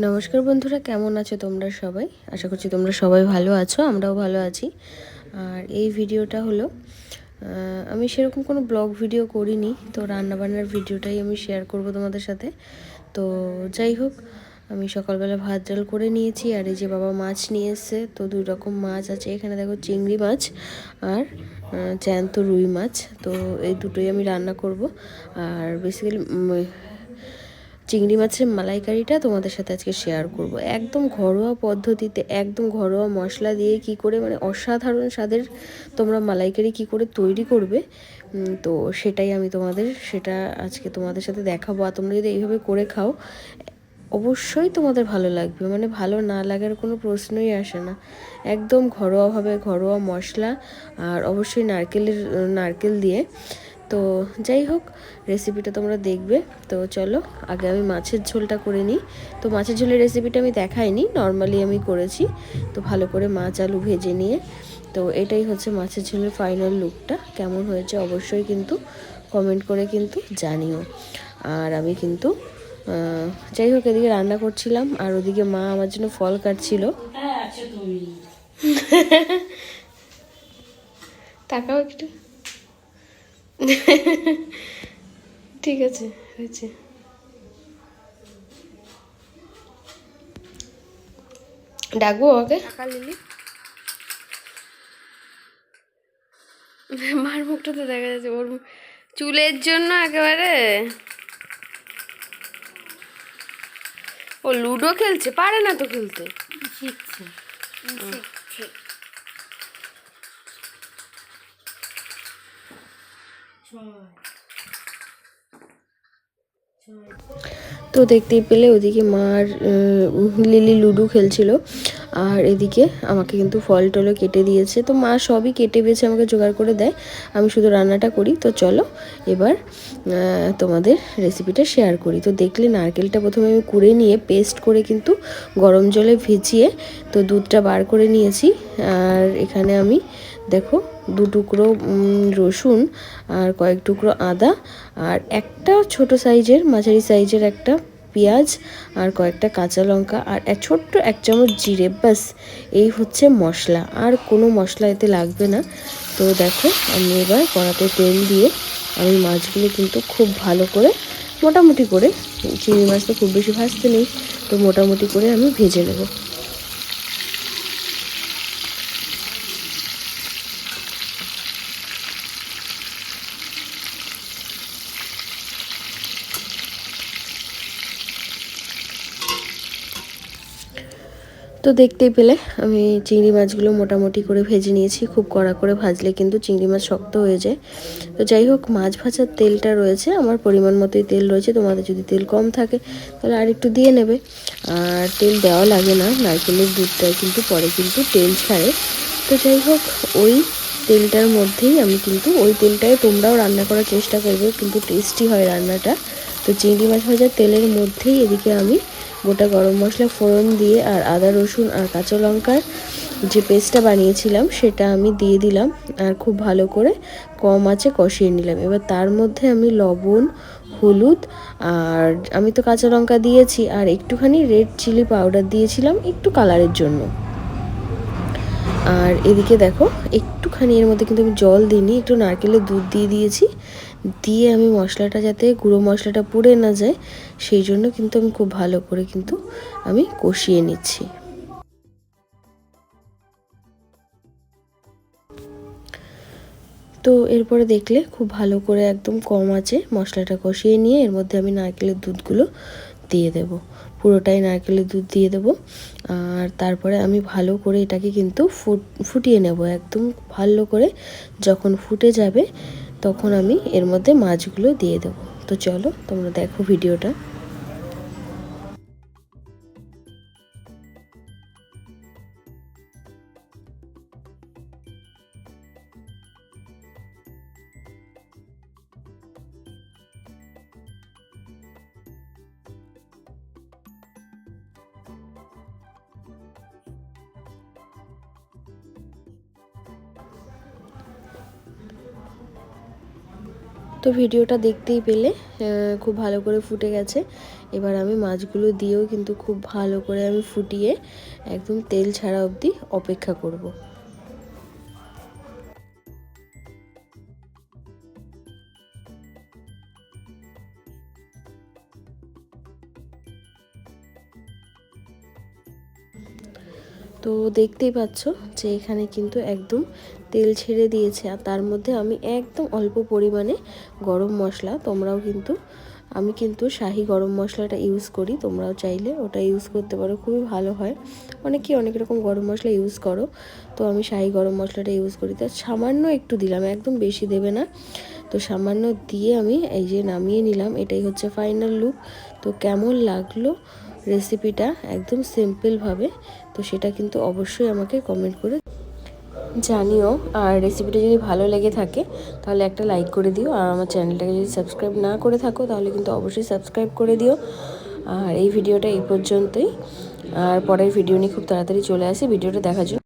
নমস্কার বন্ধুরা, কেমন আছো তোমরা সবাই? আশা করছি তোমরা সবাই ভালো আছো, আমরাও ভালো আছি। আর এই ভিডিওটা হলো আমি সেরকম কোনো ব্লগ ভিডিও করিনি, তো রান্নাবান্নার ভিডিওটাই আমি শেয়ার করব তোমাদের সাথে। তো যাই হোক, আমি সকালবেলা ভাত ডাল করে নিয়েছি, আর এই যে বাবা মাছ নিয়ে এসছে, তো দুই রকম মাছ আছে, এখানে দেখো চিংড়ি মাছ আর জ্যান্ত রুই মাছ, তো এই দুটোই আমি রান্না করব। আর বেসিক্যালি চিংড়ি মাছের মালাইকারিটা তোমাদের সাথে আজকে শেয়ার করব। একদম ঘরোয়া পদ্ধতিতে, একদম ঘরোয়া মশলা দিয়ে কি করে মানে অসাধারণ স্বাদের তোমরা মালাইকারি কি করে তৈরি করবে। তো সেটাই আমি তোমাদের, সেটা আজকে তোমাদের সাথে দেখাবো। আর তোমরা যদি এইভাবে করে খাও, অবশ্যই তোমাদের ভালো লাগবে। মানে ভালো না লাগার কোনো প্রশ্নই আসে না। একদম ঘরোয়াভাবে ঘরোয়া মশলা আর অবশ্যই নারকেলের, নারকেল দিয়ে তো যাই হোক রেসিপিটা তোমরা দেখবে। তো চলো আগে আমি মাছের ঝোলটা করে নিই। তো মাছের ঝোলের রেসিপিটা আমি দেখাইনি নর্মালি আমি করেছি। তো ভালো করে মাছ আলু ভেজে নিয়ে। তো এটাই হচ্ছে মাছের ঝোলের ফাইনাল লুকটা কেমন হয়েছে অবশ্যই কিন্তু কমেন্ট করে কিন্তু জানিও। আর আমি কিন্তু যাই হোক এদিকে রান্না করছিলাম। আর ওদিকে মা আমার জন্য ফল কাটছিল। কোথায় তাকাও একটু। ঠিক আছে হয়েছে। ডাকবো ওকে? লিলি। মার মুখটা তো দেখা যাচ্ছে ওর চুলের জন্য একেবারে। ও লুডো খেলছে পারে না তো খেলতে। শিখছে তো দেখতেই পেলে ওদিকে মার লিলি লুডু খেলছিল। আর এদিকে আমাকে কিন্তু ফল টলও কেটে দিয়েছে। তো মা সবই কেটে বেছে আমাকে জোগাড় করে দেয়। আমি শুধু রান্নাটা করি। তো চলো এবার তোমাদের রেসিপিটা শেয়ার করি। তো দেখলে নারকেলটা প্রথমে আমি কুড়ে নিয়ে পেস্ট করে কিন্তু গরম জলে ভিজিয়ে তো দুধটা বার করে নিয়েছি। আর এখানে আমি দেখো, দু টুকরো রসুন আর কয়েক টুকরো আদা আর একটা ছোট সাইজের, মাঝারি সাইজের একটা পেঁয়াজ আর কয়েকটা কাঁচা লঙ্কা আর ছোট্ট এক চামচ জিরে বাস এই হচ্ছে মশলা। আর কোনো মশলা এতে লাগবে না। তো দেখো, আমি এবার কড়াতে তেল দিয়ে আমি মাছগুলো কিন্তু খুব ভালো করে, মোটামুটি করে, চিংড়ি মাছ তো খুব বেশি ভাজতে নেই, তো মোটামুটি করে আমি ভেজে নেব। তো দেখতেই পেলে, আমি চিংড়ি মাছগুলো মোটামুটি করে ভেজে নিয়েছি, খুব কড়া করে ভাজলে কিন্তু চিংড়ি মাছ শক্ত হয়ে যায়। তো যাই হোক, মাছ ভাজার তেলটা রয়েছে, আমার পরিমাণ মতোই তেল রয়েছে, তোমাদের যদি তেল কম থাকে তাহলে আর একটু দিয়ে নেবে। আর তেল দেওয়া লাগে না, নারকেলের দুধটায় কিন্তু পরে কিন্তু তেল ছাড়ে। তো যাই হোক, ওই তেলটার মধ্যেই আমি কিন্তু, ওই তেলটায় তোমরাও রান্না করার চেষ্টা করবে, কিন্তু টেস্টি হয় রান্নাটা। তো চিংড়ি মাছ ভাজার তেলের মধ্যেই এদিকে আমি গোটা গরম মশলা ফোড়ন দিয়ে আর আদা, রসুন আর কাঁচা লঙ্কার যে পেস্টটা বানিয়েছিলাম, সেটা আমি দিয়ে দিলাম আর খুব ভালো করে কম আঁচে কষিয়ে নিলাম। এবার তার মধ্যে আমি লবণ, হলুদ আর আমি তো কাঁচা লঙ্কা দিয়েছি আর একটুখানি রেড চিলি পাউডার দিয়েছিলাম একটু কালারের জন্য। আর এদিকে দেখো, একটুখানি এর মধ্যে কিন্তু আমি জল দিইনি, একটু নারকেলের দুধ দিয়ে দিয়েছি। দিয়ে আমি মশলাটা যাতে, গুঁড়ো মশলাটা পুড়ে না যায়, সেই জন্য কিন্তু আমি খুব ভালো করে কিন্তু আমি কষিয়ে নিচ্ছি। তো এরপরে দেখলে খুব ভালো করে একদম কম আছে, মশলাটা কষিয়ে নিয়ে এর মধ্যে আমি নারকেলের দুধগুলো দিয়ে দেব। পুরোটাই নারকেলের দুধ দিয়ে দেব। আর তারপরে আমি ভালো করে এটাকে কিন্তু ফুট, ফুটিয়ে নেব। একদম ভালো করে যখন ফুটে যাবে তখন আমি এর মধ্যে মাছগুলো দিয়ে দেবো। তো চলো তোমরা দেখো ভিডিওটা। তো ভিডিওটা দেখতেই পেলে খুব ভালো করে ফুটে গেছে এবার আমি মাছগুলো দিয়েও কিন্তু খুব ভালো করে আমি ফুটিয়ে একদম তেল ছাড়া অবধি অপেক্ষা করব। তো দেখতেই পাচ্ছ যে এখানে কিন্তু একদম তেল ছেড়ে দিয়েছে আর তার মধ্যে আমি একদম অল্প পরিমাণে গরম মশলা। তোমরাও কিন্তু, আমি কিন্তু শাহি গরম মশলাটা ইউজ করি, তোমরাও চাইলে ওটা ইউজ করতে পারো, খুবই ভালো হয়। অনেকেই অনেক রকম গরম মশলা ইউজ করো, তো আমি শাহি গরম মশলাটা ইউজ করি। তো সামান্য একটু দিলাম, একদম বেশি দেবে না। তো সামান্য দিয়ে আমি এই যে নামিয়ে নিলাম, এটাই হচ্ছে ফাইনাল লুক তো কেমন লাগল? রেসিপিটা একদম সিম্পলভাবে তো সেটা কিন্তু অবশ্যই আমাকে কমেন্ট করে জানিও। আর রেসিপিটা যদি ভালো লেগে থাকে, তাহলে একটা লাইক করে দিও। আর আমার চ্যানেলটাকে যদি সাবস্ক্রাইব না করে থাকো, তাহলে কিন্তু অবশ্যই সাবস্ক্রাইব করে দিও। আর এই ভিডিওটা এই পর্যন্তই। আর পরের ভিডিও নিয়ে খুব তাড়াতাড়ি চলে আসে ভিডিওটা দেখার জন্য।